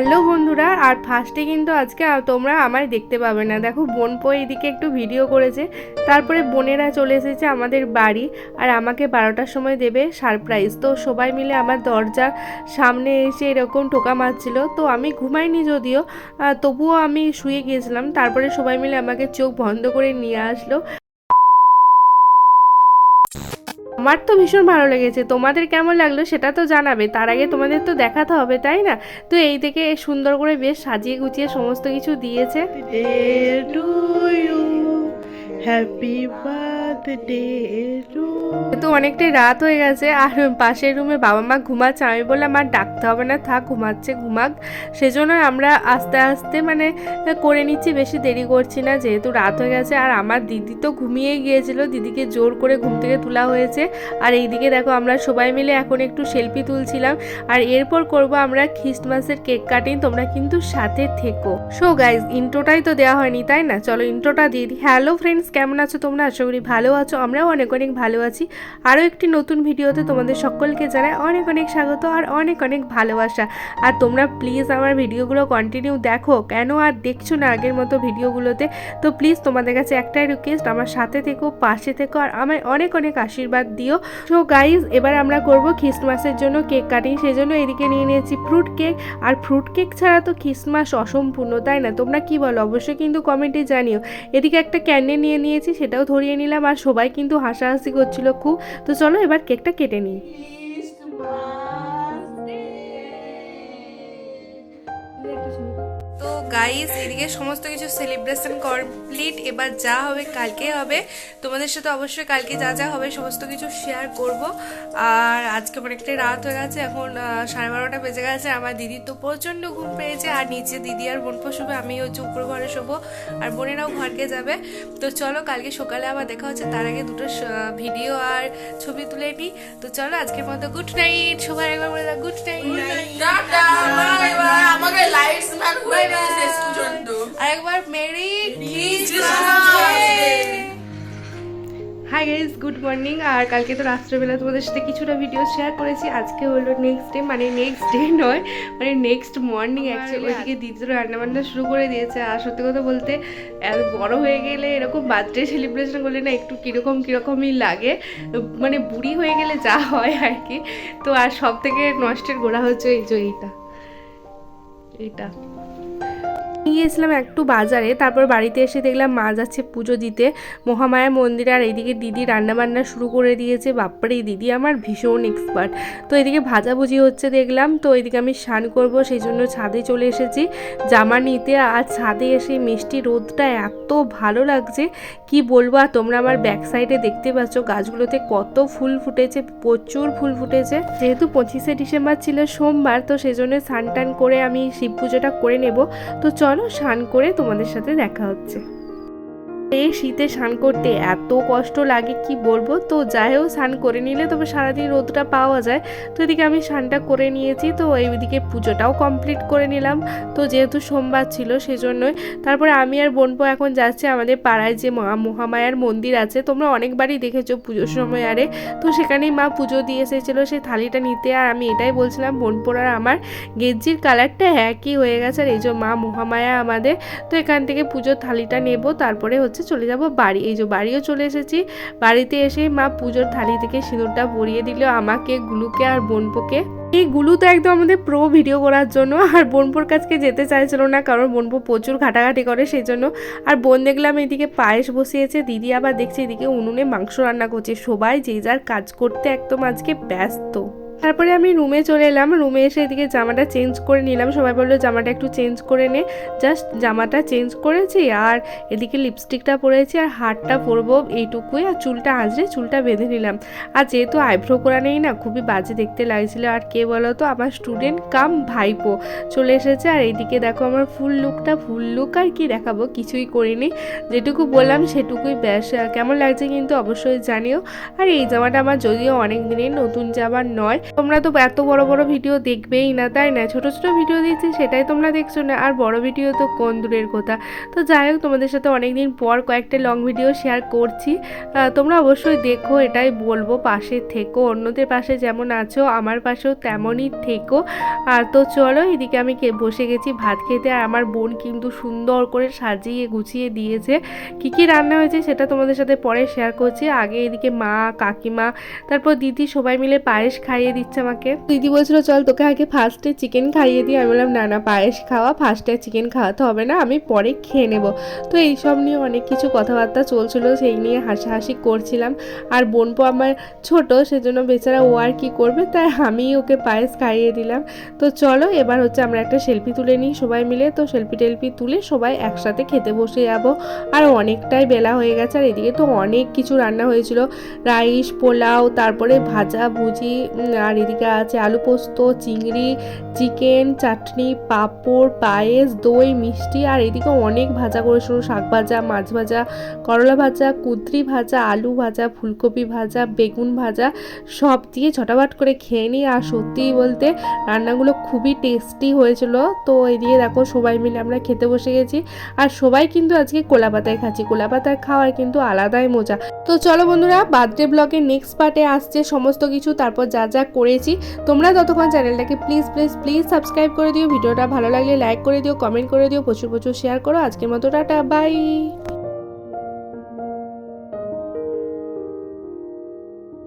Hello বন্ধুরা, আর ফার্স্টে কিন্তু আজকে তোমরা আমায় দেখতে পাবে না। দেখো বোনপো এদিকে একটু ভিডিও করেছে, তারপরে বোনেরা চলে এসেছে আমাদের বাড়ি, আর আমাকে বারোটার সময় দেবে সারপ্রাইজ তো সবাই মিলে আমার দরজার সামনে এসে এরকম টোকা মারছিল। তো আমি ঘুমাইনি যদিও তবুও আমি শুয়ে গিয়েছিলাম। তারপরে সবাই মিলে আমাকে চোখ বন্ধ করে নিয়ে আসলো। আমার তো ভীষণ ভালো লেগেছে। তোমাদের কেমন লাগল সেটা তো জানাবে। তার আগে তোমাদের তো দেখাতে হবে, তাই না? তো এই থেকে সুন্দর করে বেশ সাজিয়ে গুছিয়ে সমস্ত কিছু দিয়েছে। হ্যাপি to তো অনেকটাই রাত হয়ে গেছে, আর পাশের রুমে বাবা মা ঘুমাচ্ছে। আমি বললাম, আর ডাকতে হবে না, থাক, ঘুমাচ্ছে, ঘুমাক। সেজন্য আমরা আস্তে আস্তে মানে করে নিচ্ছি, বেশি দেরি করছি না, যেহেতু রাত হয়ে গেছে। আর আমার দিদি তো ঘুমিয়ে গিয়েছিল, দিদিকে জোর করে ঘুম থেকে তোলা হয়েছে। আর এইদিকে দেখো, আমরা সবাই মিলে এখন একটু সেলফি তুলছিলাম। আর এরপর করব আমরা খ্রিস্টমাসের কেক কাটিং, তোমরা কিন্তু সাথে থেকো। সো গাইজ ইন্ট্রোটাই তো দেওয়া হয়নি, তাই না? চলো ইন্ট্রোটা দিয়ে দিই। হ্যালো ফ্রেন্ডস কেমন আছো তোমরা? আশা করি ভালো আছো? আমরাও অনেক অনেক ভালো আছি। আরও একটি নতুন ভিডিওতে তোমাদের সকলকে জানাই অনেক অনেক স্বাগত আর অনেক অনেক ভালোবাসা। আর তোমরা প্লিজ আমার ভিডিওগুলো কন্টিনিউ দেখো। কেন আর দেখছ না আগের মতো ভিডিওগুলোতে? তো প্লিজ তোমাদের কাছে একটাই রিকোয়েস্ট আমার সাথে থেকো, পাশে থেকো আর আমায় অনেক অনেক আশীর্বাদ দিও। সো গাইজ এবার আমরা করব খ্রিস্টমাসের জন্য কেক কাটিং সেই জন্য এদিকে নিয়ে নিয়েছি ফ্রুট কেক আর ফ্রুট কেক ছাড়া তো খ্রিস্টমাস অসম্পূর্ণ, তাই না? তোমরা কি বলো? অবশ্যই কিন্তু কমেন্টে জানিও। এদিকে একটা ক্যান্ডেল নিয়ে নিয়েছি, সেটাও ধরিয়ে নিলাম। আর সবাই কিন্তু হাসাহাসি করছিল খুব। তো চলো এবার কেকটা কেটে নিই। গাইস এদিকে সমস্ত কিছু সেলিব্রেশন কমপ্লিট এবার যা হবে, কালকে হবে। তোমাদের সাথে অবশ্যই কালকে যা যা হবে, সমস্ত কিছু শেয়ার করব। আর আজকে অনেকটাই রাত হয়ে গেছে, এখন সাড়ে বারোটা বেজে গেছে। আমার দিদির তো প্রচণ্ড ঘুম পেয়েছে, আর নিচে দিদি আর বোন শোবে আমি হচ্ছে উপর ঘরে শোবো। আর বোনেরাও ঘরকে যাবে। তো চলো, কালকে সকালে আবার দেখা হচ্ছে। তার আগে দুটো ভিডিও আর ছবি তুলে নিই তো চলো, আজকের মতো গুড নাইট সবাই একবার গুড নাইট আমাকে হাই গাইজ গুড মর্নিং আর কালকে তো রাত্রেবেলা তোমাদের সাথে কিছুটা ভিডিও শেয়ার করেছি। আজকে হলো নেক্সট ডে মানে নেক্সট ডে নয় মানে নেক্সট মর্নিং অ্যাকচুয়ালি ওইদিকে দিদি তো রান্নাবান্না শুরু করে দিয়েছে। আর সত্যি কথা বলতে এত বড় হয়ে গেলে এরকম বার্থডে সেলিব্রেশন করলে না একটু কীরকম কীরকমই লাগে। মানে বুড়ি হয়ে গেলে যা হয় আর কি তো আর সব থেকে নষ্টের গোড়া হচ্ছে এই যে এইটা। এইটা। গিয়েছিলাম একটু বাজারে, তারপর বাড়িতে এসে দেখলাম মা যাচ্ছে পুজো দিতে। মহামায়া মন্দিরে আর এইদিকে দিদি রান্নাবান্না শুরু করে দিয়েছে। বাপ্পারে দিদি আমার ভীষণ এক্সপার্ট তো এদিকে ভাজাভুজি হচ্ছে দেখলাম, তো এদিকে আমি স্নান করব, সেই জন্য ছাদে চলে এসেছি। জামা নিতে আর ছাদে এসে মিষ্টি রোদটা এত ভালো লাগছে, কি বলব আর তোমরা আমার ব্যাক সাইডে দেখতে পাচ্ছ, গাছগুলোতে কত ফুল ফুটেছে, প্রচুর ফুল ফুটেছে। যেহেতু পঁচিশে ডিসেম্বর ছিল সোমবার, তো সেই জন্য স্নান টান করে আমি শিব পুজোটা করে নেব। তো চলো স্নান করে তোমাদের সাথে দেখা হচ্ছে। এই শীতে স্নান করতে এত কষ্ট লাগে, কি বলব? তো যাই হোক, স্নান করে নিলে তবে সারাদিন রোদটা পাওয়া যায়। তো এদিকে আমি স্নানটা করে নিয়েছি, তো এইদিকে পুজোটাও কমপ্লিট করে নিলাম। তো যেহেতু সোমবার ছিল সেজন্যই। তারপরে আমি আর বোনপো এখন যাচ্ছি আমাদের পাড়ায় যে মা, মহামায়ার মন্দির আছে। তোমরা অনেকবারই দেখেছ পুজোর সময় আরে। তো সেখানেই মা পুজো দিয়ে এসেছিল, সেই থালিটা নিতে। আর আমি এটাই বলছিলাম, বোনপোর আর আমার গেঞ্জির কালারটা একই হয়ে গেছে। আর এই যে মা, মহামায়া আমাদের, তো এখান থেকে পুজোর থালিটা নেব। তারপরে হচ্ছে চলে যাব, বাড়ি। এই যে বাড়িও চলে এসেছি। বাড়িতে এসে মা পুজোর থালি থেকে সিঁদুরটা পরিয়ে দিল আমাকে, গুলুকে আর বোনপোকে। এই গুলু তো একদম আমাদের প্রো ভিডিও করার জন্য, আর বোনপোর কাছকে যেতে চাইছিল না, কারণ বোনপো প্রচুর ঘাটাঘাটি করে সেই জন্য। আর বোন দেখলাম এদিকে পায়েস বসিয়েছে, দিদি আবার দেখছে এদিকে উনুনে মাংস রান্না করছে। সবাই যে যার কাজ করতে একদম আজকে ব্যস্ত। তারপরে আমি রুমে চলে এলাম। রুমে এসে এদিকে জামাটা চেঞ্জ করে নিলাম। সবাই বলল, জামাটা একটু চেঞ্জ করে নে। জাস্ট জামাটা চেঞ্জ করেছি আর এদিকে লিপস্টিকটা পরেছি আর হারটা পরবো এইটুকুই আর চুলটা আঁচড়ে চুলটা বেঁধে নিলাম। আর যেহেতু আইব্রো করা নেই না, খুবই বাজে দেখতে লাগছিল। আর কে বলো তো আমার স্টুডেন্ট কাম ভাইপো চলে এসেছে। আর এইদিকে দেখো আমার ফুল লুকটা ফুল লুক আর কি দেখাবো, কিছুই করিনি। যেটুকু বললাম সেটুকুই। ব্যাস, কেমন লাগছে কিন্তু অবশ্যই জানিও। আর এই জামাটা আমার যদিও অনেক দিনের নতুন জামা নয় তোমরা তো এত বড় বড় ভিডিও দেখবেই না, তাই না? ছোট ছোট ভিডিও দিচ্ছি, সেটাই তোমরা দেখছ না। আর বড় ভিডিও তো কোন দূরের কথা? তো যাই হোক, তোমাদের সাথে অনেকদিন পর কয়েকটা লং ভিডিও শেয়ার করছি। তোমরা অবশ্যই দেখো, এটাই বলব, পাশে থেকো। অন্যদের পাশে যেমন আছো, আমার পাশেও তেমনই থেকো। আর তো চলো, এদিকে আমি বসে গেছি ভাত খেতে, আর আমার বোন কিন্তু সুন্দর করে সাজিয়ে গুছিয়ে দিয়েছে। কী কী রান্না হয়েছে সেটা তোমাদের সাথে পরে শেয়ার করছি। আগে এদিকে মা, কাকিমা, তারপর দিদি সবাই মিলে পায়েস খাইয়ে দিচ্ছে আমাকে। দিদি বলছিল, চল তোকে আগে ফার্স্টে চিকেন খাইয়ে দিই। আমি বললাম, না না, পায়েস খাওয়া ফার্স্টে চিকেন খাওয়াতে হবে না, আমি পরে খেয়ে নেব। তো এইসব নিয়ে অনেক কিছু কথাবার্তা চলছিল, সেই নিয়ে হাসাহাসি করছিলাম। আর বোনপো আমার ছোট, সেজন্য বেচারা ও আর কি করবে, তাই আমি ওকে পায়েস খাইয়ে দিলাম। তো চলো, এবার হচ্ছে আমরা একটা সেলফি তুলে নিই সবাই মিলে। তো সেলফি টেলফি তুলে সবাই একসাথে খেতে বসে যাব। আর অনেকটাই বেলা হয়ে গেছে, আর এদিকে তো অনেক কিছু রান্না হয়েছিল। রাইস, পোলাও, তারপরে ভাজা, ভুজি আর এদিকে আছে আলু পোস্ত, চিংড়ি, চিকেন, চাটনি, পাঁপড়, পায়েস, দই, মিষ্টি, আর এদিকে অনেক ভাজা করেছিল শাক ভাজা, মাছ ভাজা, করলা ভাজা, কুদ্রি ভাজা, আলু ভাজা, ফুলকপি ভাজা, বেগুন ভাজা, সব দিয়ে ছটাবাট করে খেয়ে নিই। আর সত্যিই বলতে রান্নাগুলো খুবই টেস্টি হয়েছিল। তো এদিকে দেখো সবাই মিলে আমরা খেতে বসে গেছি। আর সবাই কিন্তু আজকে কোলা পাতায় খাচ্ছি। কোলা পাতার খাওয়ার কিন্তু আলাদাই মজা। তো চলো বন্ধুরা, বার্থডে ব্লগের নেক্সট পার্টে আসছে সমস্ত কিছু, তারপর যা যা করেছি। তোমরা ততক্ষণ চ্যানেলটাকে প্লিজ প্লিজ প্লিজ সাবস্ক্রাইব করে দিও, ভিডিওটা ভালো লাগলে লাইক করে দিও কমেন্ট করে দিও, প্রচুর প্রচুর শেয়ার করো। আজকের মতো টাটা বাই